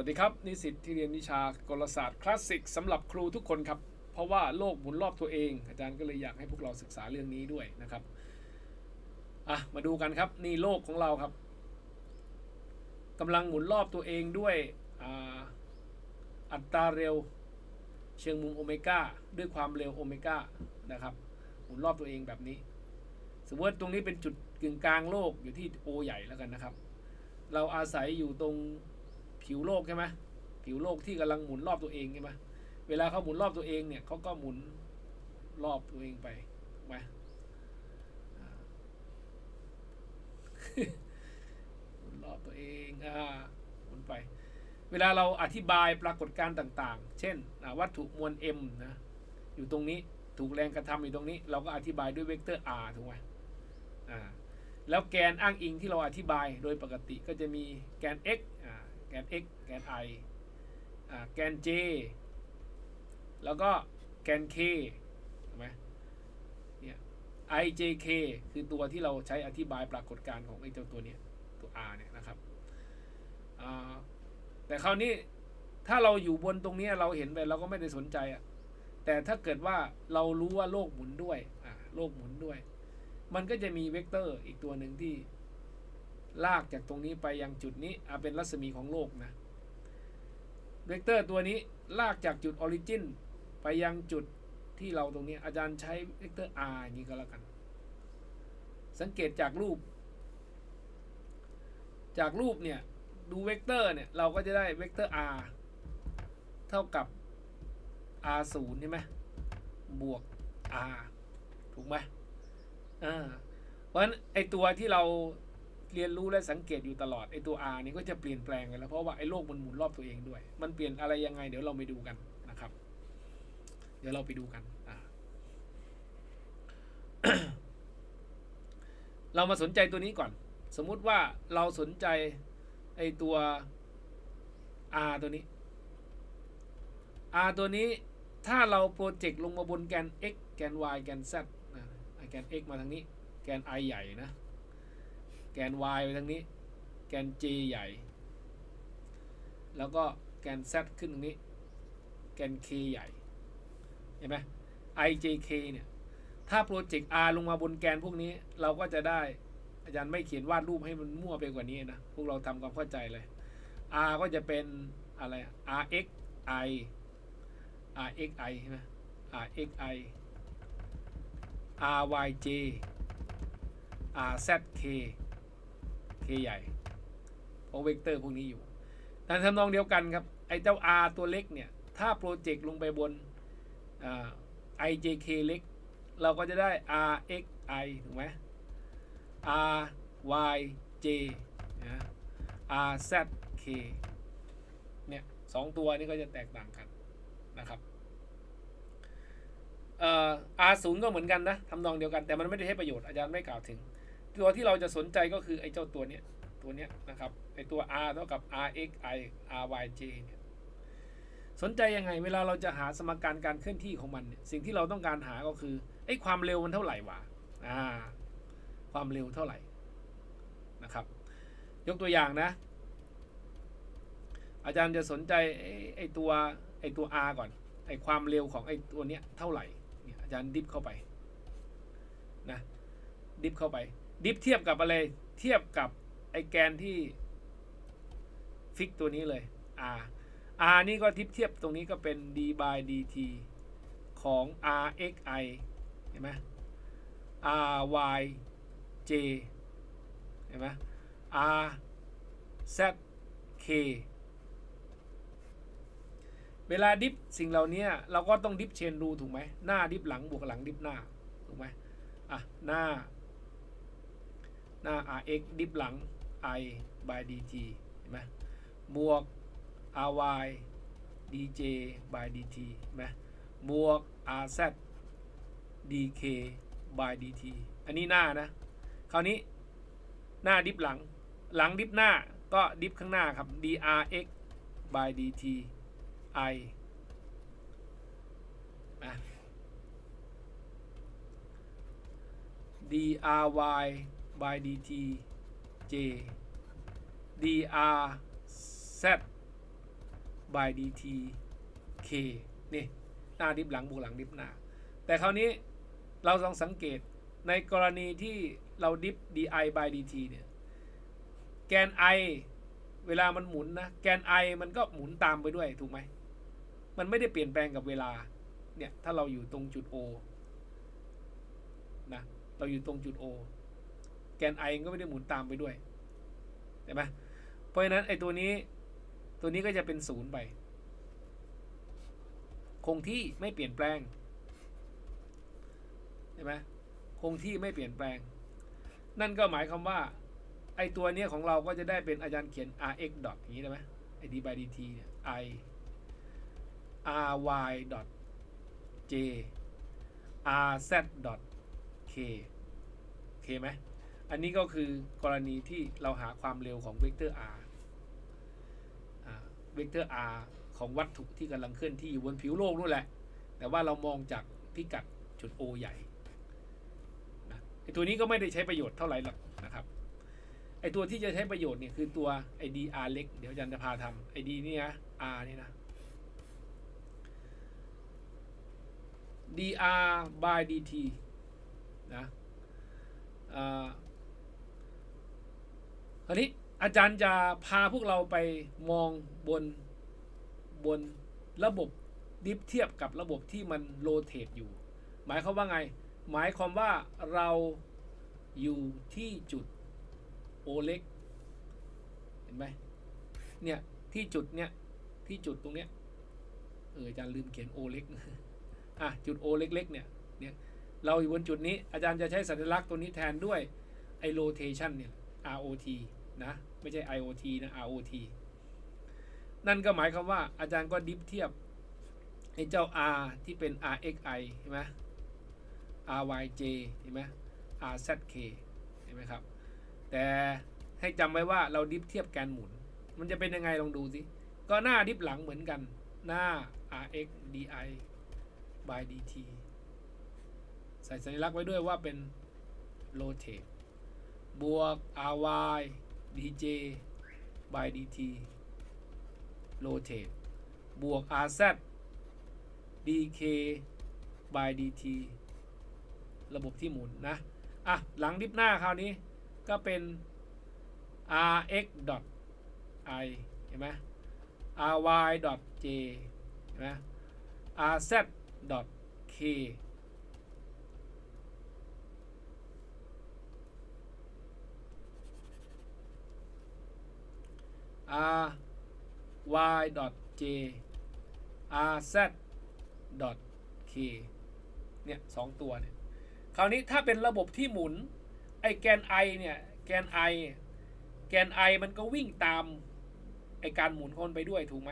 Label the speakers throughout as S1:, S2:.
S1: วัสดีครับ นิสิตที่เรียนวิชากลศาสตร์คลาสสิกสำหรับครูทุกคนครับ เพราะว่าโลกหมุนรอบตัวเอง อาจารย์ก็เลยอยากให้พวกเราศึกษาเรื่องนี้ด้วยนะครับอะมาดูกันครับนี่โลกของเราครับกำลังหมุนรอบตัวเองด้วยอัตราเร็วเชิงมุมโอเมก้าด้วยความเร็วโอเมก้านะครับหมุนรอบตัวเองแบบนี้ สมมติตรงนี้เป็นจุดกึ่งกลางโลกอยู่ที่โอใหญ่แล้วกันนะครับ เราอาศัยอยู่ตรง ผิวโลกใช่ไหมผิวโลกที่กำลังหมุนรอบตัวเองใช่ไหมเวลาเขาหมุนรอบตัวเองเนี่ยเขาก็หมุนรอบตัวเองไปถูกไหมหมุนรอบตัวเองอ่าหมุนไป เวลาเราอธิบายปรากฏการณ์ต่าง ๆ เช่นวัตถุมวล m นะอยู่ตรงนี้ถูกแรงกระทำอยู่ตรงนี้ เราก็อธิบายด้วยเวกเตอร์ r ถูกไหมอ่าแล้วแกนอ้างอิงที่เราอธิบายโดยปกติก็จะมีแกน x อ่า แกน x แกน i อ่าแกน j แล้วก็แกน k ถูกไหมเนี่ย i j k คือตัวที่เราใช้อธิบายปรากฏการณ์ของไอ้เจ้าตัวเนี้ยตัว r เนี่ยนะครับอ่าแต่คราวนี้ถ้าเราอยู่บนตรงนี้เราเห็นไปเราก็ไม่ได้สนใจอะแต่ถ้าเกิดว่าเรารู้ว่าโลกหมุนด้วยอ่าโลกหมุนด้วย มันก็จะมีเวกเตอร์อีกตัวหนึ่งที่ ลากจากตรงนี้ไปยังจุดนี้อะเป็นรัศมีของโลกนะเวกเตอร์ตัวนี้ลากจากจุดออริจินไปยังจุดที่เราตรงนี้อาจารย์ใช้เวกเตอร์ r อย่างนี้ก็แล้วกัน สังเกตจากรูป จากรูปเนี่ยดูเวกเตอร์เนี่ยเราก็จะได้เวกเตอร์ r เท่ากับ r 0ใช่ไหมบวก r ถูกไหมอ่าเพราะฉะนั้นไอตัวที่เรา เรียนรู้และสังเกตอยู่ตลอดไอตัว R นี่ก็จะเปลี่ยนแปลงไปแล้วเพราะว่าไอโลกมันหมุนรอบตัวเองด้วย มันเปลี่ยนอะไรยังไง เดี๋ยวเราไปดูกันนะครับ เดี๋ยวเราไปดูกันอ่าเรามาสนใจตัวนี้ก่อน สมมุติว่าเราสนใจไอตัว R ตัวนี้ R ตัวนี้ถ้าเราโปรเจกต์ลงมาบนแกน x แกน y แกน z นะแกน x มาทางนี้ แกน i ใหญ่นะ กน y ไปทางนี้ แกน j ใหญ่ แล้วก็แกน z ขึ้นตรงนี้ แกน k ใหญ่ เห็นไหม i j k เนี่ย ถ้าโปรเจกต์ r ลงมาบนแกนพวกนี้ เราก็จะได้ อาจารย์ไม่เขียนวาดรูปให้มันมั่วไปกว่านี้นะ พวกเราทำความเข้าใจเลย r ก็จะเป็นอะไร r x i r x i ใช่ไหม r x i r y j RZK ใหญ่เพราะเวกเตอร์พวกนี้อยู่แต่ทำนองเดียวกันครับ ไอเจ้า r ตัวเล็กเนี่ย ถ้าโปรเจกต์ลงไปบน i j k เล็ก เราก็จะได้ r x i ถูกไหม r y j นะ r z k เนี่ยสองตัวนี้ก็จะแตกต่างกันนะครับเอ่อ R ศูนย์ก็เหมือนกันนะทำนองเดียวกันแต่มันไม่ได้ให้ประโยชน์อาจารย์ไม่กล่าวถึง ตัวที่เราจะสนใจก็คือไอ้เจ้าตัวเนี้ยตัวเนี้ยนะครับไอ้ตัว R เท่ากับ R x i R y j เนี่ยสนใจยังไง เวลาเราจะหาสมการการเคลื่อนที่ของมันเนี่ยสิ่งที่เราต้องการหาก็คือไอ้ความเร็วมันเท่าไหร่วะอ่าความเร็วเท่าไหร่นะครับ ยกตัวอย่างนะ อาจารย์จะสนใจไอ้ไอ้ตัวไอ้ตัว R ก่อนไอ้ความเร็วของไอ้ตัวเนี้ยเท่าไหร่เนี่ยอาจารย์ดิฟเข้าไปนะดิฟเข้าไป ดิฟเทียบกับอะไร เทียบกับไอแกนที่ฟิกตัวนี้เลย R R นี่ก็ทิปเทียบตรงนี้ก็เป็น d by dt ของ r x i เห็นไหม r y j เห็นไหม r z k เวลาดิฟสิ่งเหล่านี้เราก็ต้องดิฟเชนรูถูกไหมหน้าดิฟหลังบวกหลังดิฟหน้า ถูกไหมอะหน้า หน้า rx ดิฟหลัง i by dt เห็นไหมบวก ry dj by dt เห็นไหมบวก rz dk by dt อันนี้หน้านะ คราวนี้หน้าดิฟหลัง หลังดิฟหน้าก็ดิฟข้างหน้าครับ drx by dt i นะ dry by dt j drz by dt k นี่ หน้าดิฟหลังบวกหลังดิฟหน้า แต่คราวนี้เราลองสังเกตในกรณีที่เราดิฟ di by dt เนี่ย แกน i เวลามันหมุนนะ แกน i มันก็หมุนตามไปด้วยถูกไหม มันไม่ได้เปลี่ยนแปลงกับเวลา เนี่ย ถ้าเราอยู่ตรงจุด O นะ เราอยู่ตรงจุด O แกน i ก็ไม่ได้หมุนตามไปด้วยเห็นไหมเพราะฉะนั้นไอตัวนี้ตัวนี้ก็จะเป็นศูนย์ไป คงที่ไม่เปลี่ยนแปลงเห็นไหมคงที่ไม่เปลี่ยนแปลง นั่นก็หมายความว่าไอตัวเนี้ยของเราก็จะได้เป็นอาจารย์เขียน rx dot อย่างนี้ได้ไหมไอ d by dt เนี่ย i ry dot j rz dot k โอเคไหม อันนี้ก็คือกรณีที่เราหาความเร็วของเวกเตอร์ r เวกเตอร์ r ของวัตถุที่กำลังเคลื่อนที่อยู่บนผิวโลกนู่นแหละ แต่ว่าเรามองจากพิกัดจุด O ใหญ่นะไอตัวนี้ก็ไม่ได้ใช้ประโยชน์เท่าไหร่หรอกนะครับ ไอตัวที่จะใช้ประโยชน์เนี่ยคือตัวไอ dr เล็ก เดี๋ยวอาจารย์จะพาทำไอดีนี่นะ r นี่นะ dr by dt นะ อ่าคราวนี้อาจารย์จะพาพวกเราไปมองบนบนระบบดิฟเทียบกับระบบที่มันโรเตทอยู่ หมายความว่าไง หมายความว่าเราอยู่ที่จุดโอเล็กเห็นไหมเนี่ยที่จุดเนี้ยที่จุดตรงเนี้ยเอออาจารย์ลืมเขียนโอเล็กอะจุดโอเล็กๆเนี่ยเนี่ยเราอยู่บนจุดนี้อาจารย์จะใช้สัญลักษณ์ตัวนี้แทนด้วยไอโรเทชันเนี่ย ROT นะไม่ใช่ IOT นะ ROT นั่นก็หมายความว่าอาจารย์ก็ดิฟเทียบไอ้เจ้า R ที่เป็น RXI เห็นไหม RYJ เห็นไหม RZK เห็นไหมครับ แต่ให้จำไว้ว่าเราดิฟเทียบแกนหมุน มันจะเป็นยังไงลองดูสิ ก็หน้าดิฟหลังเหมือนกัน หน้า RX DI by dt ใส่สัญลักษณ์ไว้ด้วยว่าเป็น rotate บวก ry dj by dt rotate บวก rz dk by dt ระบบที่หมุนนะ อะ หลังดิฟหน้าคราวนี้ก็เป็น rx dot i เห็นไหม ry dot j เห็นไหม rz dot k r y dot j r z dot k เนี่ยสองตัวเนี่ยคราวนี้ถ้าเป็นระบบที่หมุน ไอแกน i เนี่ยแกน i แกน i มันก็วิ่งตามไอการหมุนของมันไปด้วยถูกไหม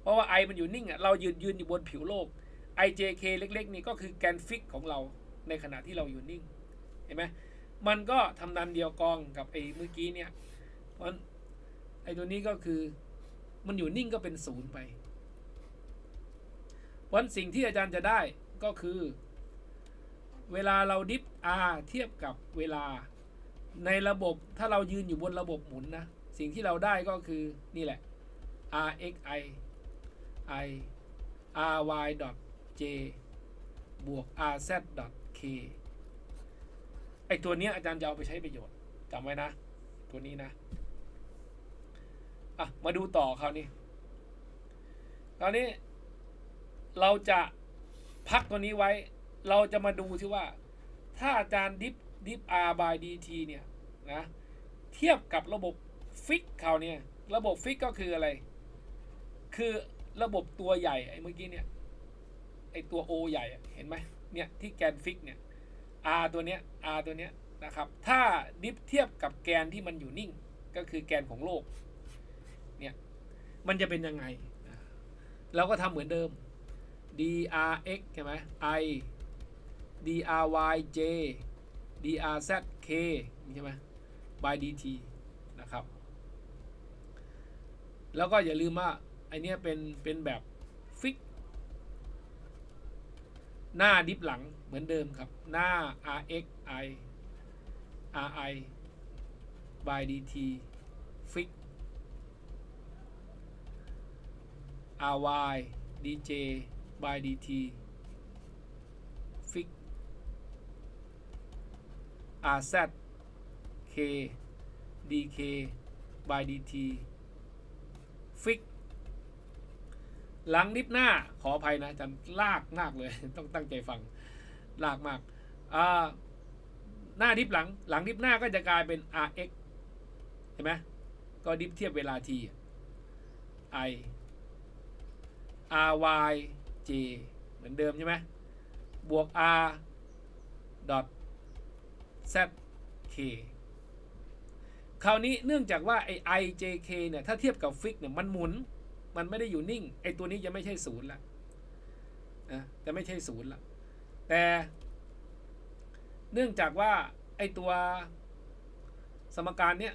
S1: เพราะว่า i มันอยู่นิ่งอะเรายืนยืนอยู่บนผิวโลก ijk เล็กๆ นี่ก็คือแกนฟิกของเราในขณะที่เราอยู่นิ่ง เห็นไหมมันก็ทำนันเดียวกองกับไอเมื่อกี้เนี่ยเพราะ ไอ้ตัวนี้ก็คือมันอยู่นิ่งก็เป็นศูนย์ไป วันสิ่งที่อาจารย์จะได้ก็คือ เวลาเราดิฟ r เทียบกับเวลาในระบบถ้าเรายืนอยู่บนระบบหมุนนะ สิ่งที่เราได้ก็คือนี่แหละ rxi i ry j บวก rz k ไอตัวเนี้ยอาจารย์จะเอาไปใช้ประโยชน์จำไว้นะ ตัวนี้นะ อะมาดูต่อคราวนี้คราวนี้ เราจะพักตัวนี้ไว้ เราจะมาดูที่ว่า ถ้าอาจารย์ดิฟดิฟ r by dt เนี่ยนะเทียบกับระบบฟิกเขาเนี่ย ระบบฟิกก็คืออะไร คือระบบตัวใหญ่ไอ้เมื่อกี้เนี่ยไอ้ตัว O ใหญ่เห็นไหมเนี่ยที่แกนฟิกเนี่ย R ตัวเนี้ย R ตัวเนี้ยนะครับ ถ้าดิฟเทียบกับแกนที่มันอยู่นิ่ง ก็คือแกนของโลก มันจะเป็นยังไง เราก็ทำเหมือนเดิม drx ใช่ไหม i dryj drzk ใช่ไหม by dt นะครับ แล้วก็อย่าลืมว่าไอเนี้ยเป็น เป็นแบบฟิก หน้าดิฟหลังเหมือนเดิมครับ หน้า rx i ri by dt ฟิก ry dj by dt fix rz k dk by dt fix หลังดิฟหน้าขออภัยนะจารย์ลากมากเลย ต้องตั้งใจฟัง ลากมากหน้าดิฟหลังหลังดิฟหน้าก็จะกลายเป็น rx เห็นไหมก็ดิฟเทียบเวลา t i r y j เหมือนเดิมใช่ไหมบวก r dot z k คราวนี้เนื่องจากว่าไอ้ i j k เนี่ยถ้าเทียบกับฟิกเนี่ยมันหมุน มันไม่ได้อยู่นิ่ง ไอ้ตัวนี้จะไม่ใช่ศูนย์ละนะจะไม่ใช่ศูนย์ละแต่เนื่องจากว่าไอ้ตัวสมการเนี้ย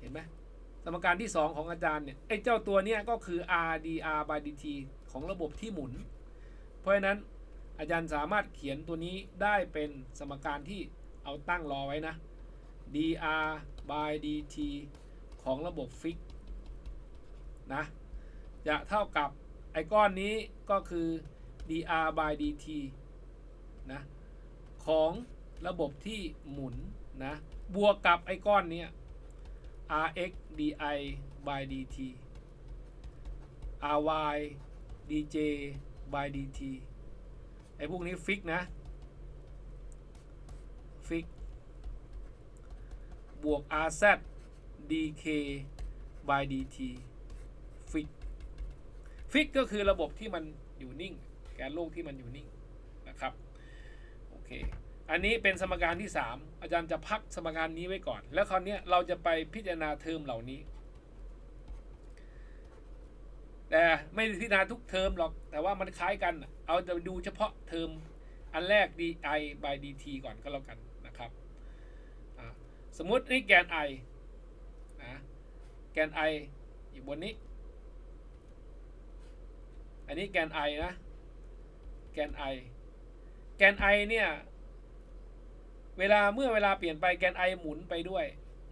S1: เห็นไหมสมการที่ 2 ของอาจารย์เนี่ยไอ้เจ้าตัวเนี้ยก็คือ r dr by dt ของระบบที่หมุน เพราะฉะนั้นอาจารย์สามารถเขียนตัวนี้ได้เป็นสมการที่เอาตั้งรอไว้นะ dr by dt ของระบบฟิกนะจะเท่ากับไอ้ก้อนนี้ก็คือ dr by dt นะของระบบที่หมุนนะบวกกับไอ้ก้อนเนี้ย rx di by dt ry dj by dt ไอ้พวกนี้ฟิกนะฟิกบวก rz dk by dt ฟิกฟิกก็คือระบบที่มันอยู่นิ่ง แกนโลกที่มันอยู่นิ่งนะครับโอเคอันนี้เป็นสมการที่ 3 อาจารย์จะพักสมการนี้ไว้ก่อน แล้วคราวนี้เราจะไปพิจารณาเทอมเหล่านี้ แต่ไม่ได้พิจารณาทุกเทอมหรอก แต่ว่ามันคล้ายกัน เอาจะดูเฉพาะเทอมอันแรก di by dt ก่อนก็แล้วกันนะครับสมมุตินี่แกน i นะแกน i อยู่บนนี้ อันนี้แกน i นะ แกน i แกน i เนี่ย เวลาเมื่อเวลาเปลี่ยนไปแกน i หมุนไปด้วย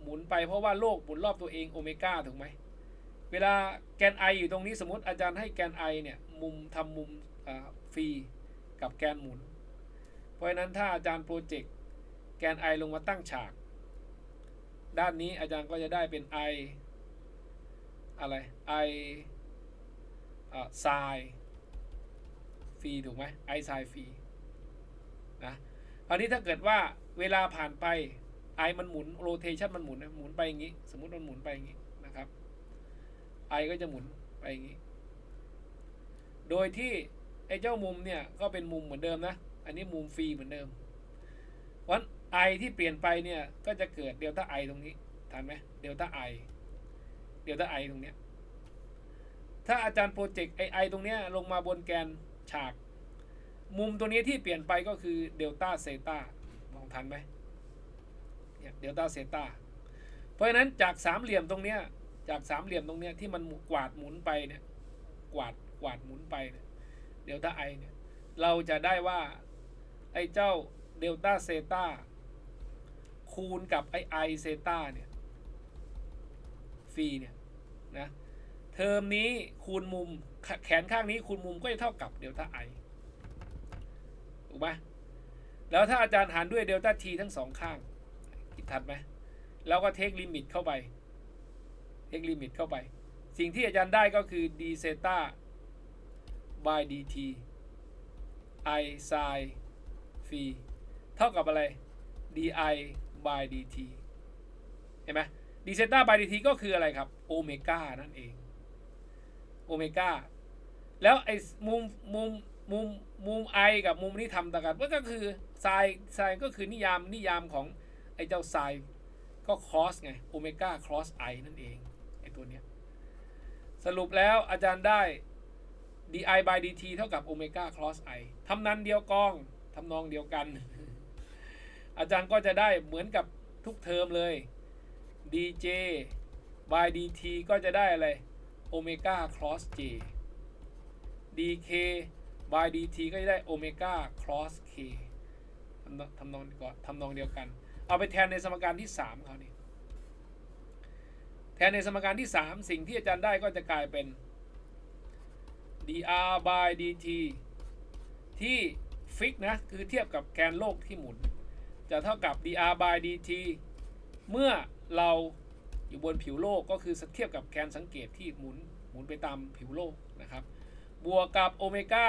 S1: หมุนไปเพราะว่าโลกหมุนรอบตัวเองโอเมก้าถูกไหม เวลาแกน i อยู่ตรงนี้สมมติอาจารย์ให้แกน i เนี่ยมุมทำมุมฟรีกับแกนหมุน เพราะฉะนั้นถ้าอาจารย์โปรเจกต์แกน i ลงมาตั้งฉาก ด้านนี้อาจารย์ก็จะได้เป็น i อะไร i ไซฟรีถูกไหม i ไซฟรีนะคราวนี้ถ้าเกิดว่าเวลาผ่านไป i มันหมุนโรเทชันมันหมุนนะหมุนไปอย่างนี้ สมมติมันหมุนไปอย่างนี้ i ก็จะหมุนไปอย่างนี้ โดยที่ไอ้เจ้ามุมเนี่ยก็เป็นมุมเหมือนเดิมนะ อันนี้มุมฟรีเหมือนเดิมวัน i ที่เปลี่ยนไปเนี่ยก็จะเกิดเดลต้า i ตรงนี้ทันไหมเดลต้า i เดลต้า i ตรงเนี้ยถ้าอาจารย์โปรเจกต์ไอไอตรงเนี้ยลงมาบนแกนฉาก มุมตัวนี้ที่เปลี่ยนไปก็คือเดลต้าเซตามองทันไหมเนี่ยเดลต้าเซตาเพราะฉะนั้นจากสามเหลี่ยมตรงเนี้ย จากสามเหลี่ยมตรงเนี้ยที่มันกวาดหมุนไปเนี่ย กวาดกวาดหมุนไปเนี่ยเดลต้าไอเนี่ย เราจะได้ว่าไอ้เจ้าเดลต้าเซตาคูณกับไอไอเซตาเนี่ยฟีเนี่ยนะเทอมนี้คูณมุมแขนข้างนี้คูณมุมก็จะเท่ากับเดลต้าไอถูกไหมแล้วถ้าอาจารย์หารด้วยเดลต้าทีทั้งสองข้าง คิดทันไหมแล้วก็เทคลิมิตเข้าไป เทคลิมิตเข้าไป สิ่งที่อาจารย์ได้ก็คือ d เซตา by dt i sin ฟรีเท่ากับอะไร di by dt เห็นไหม d เซตา by dt ก็คืออะไรครับโอเมก้านั่นเองโอเมก้าแล้วไอ้มุมมุมมุมมุมไอกับมุมนี้ทำต่างกันก็คือไซไซก็คือนิยามนิยามของไอ้เจ้าไซก็คอสไงโอเมก้าครอสไอนั่นเอง ตัวเนี้ย สรุปแล้วอาจารย์ได้ di by dt เท่ากับโอเมก้าครอสไอทำนันเดียวกองทำนองเดียวกัน อาจารย์ก็จะได้เหมือนกับทุกเทอมเลย dj by dt ก็จะได้อะไรโอเมก้าครอส j dk by dt ก็จะได้โอเมก้าครอส k ทำนองทำนองก่อนทำนองเดียวกัน เอาไปแทนในสมการที่ 3เขานี่ แทนในสมการที่ 3 สิ่งที่อาจารย์ได้ก็จะกลายเป็น dr by dt ที่ฟิกนะ คือเทียบกับแกนโลกที่หมุน จะเท่ากับ dr by dt เมื่อเราอยู่บนผิวโลกก็คือเทียบกับแกนสังเกตที่หมุนหมุนไปตามผิวโลกนะครับ บวกกับโอเมก้า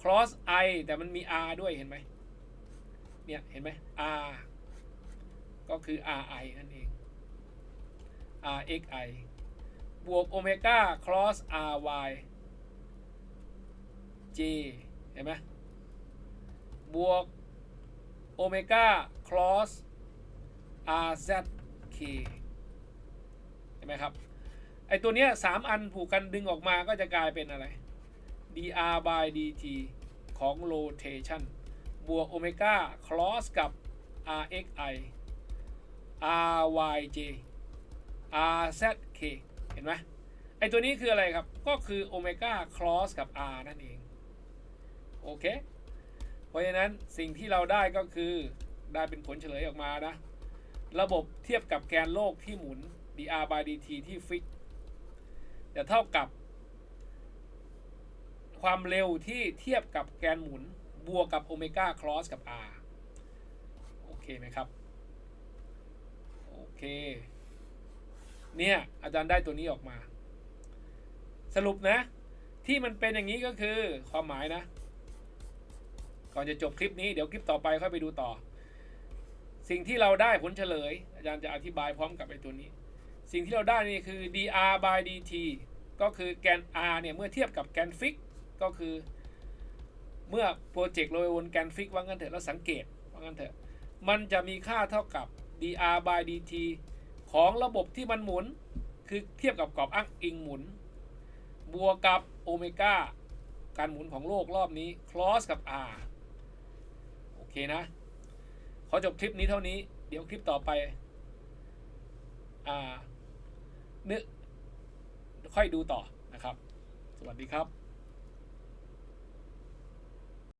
S1: cross i แต่มันมี r ด้วยเห็นไหมเนี่ย เห็นไหม r ก็คือ ri นั่นเอง rxi บวกโอเมก้า cross ry j เห็นไหมบวกโอเมก้า cross rzk เห็นไหมครับ ไอตัวเนี้ยสามอันผูกกันดึงออกมาก็จะกลายเป็นอะไร dr by dt ของ rotation บวกโอเมก้า cross กับ rxi ryj rzk เห็นไหมไอตัวนี้คืออะไรครับ ก็คือโอเมก้า cross กับ r นั่นเอง โอเค เพราะฉะนั้นสิ่งที่เราได้ก็คือได้เป็นผลเฉลยออกมานะ ระบบเทียบกับแกนโลกที่หมุน dr by dt ที่ฟิกจะเท่ากับ ความเร็วที่เทียบกับแกนหมุนบวกกับโอเมก้าครอสกับ r โอเคไหมครับ โอเค เนี่ย อาจารย์ได้ตัวนี้ออกมา สรุปนะ ที่มันเป็นอย่างนี้ก็คือความหมายนะ ก่อนจะจบคลิปนี้เดี๋ยวคลิปต่อไปค่อยไปดูต่อ สิ่งที่เราได้ผลเฉลย อาจารย์จะอธิบายพร้อมกับไอ้ตัวนี้ สิ่งที่เราได้นี่คือ dr by dt ก็คือแกน r เนี่ย เมื่อเทียบกับแกนฟิกก็คือเมื่อโปรเจกต์โรยวนแกนฟิกว่างั้นเถอะแล้วสังเกตว่างั้นเถอะ มันจะมีค่าเท่ากับ dr by dt ของระบบที่มันหมุน คือเทียบกับกรอบอ้างอิงหมุน บวกกับโอเมก้าการหมุนของโลกรอบนี้ cross กับ r โอเคนะ ขอจบคลิปนี้เท่านี้ เดี๋ยวคลิปต่อไป อ่านื้อค่อยดูต่อนะครับ สวัสดีครับ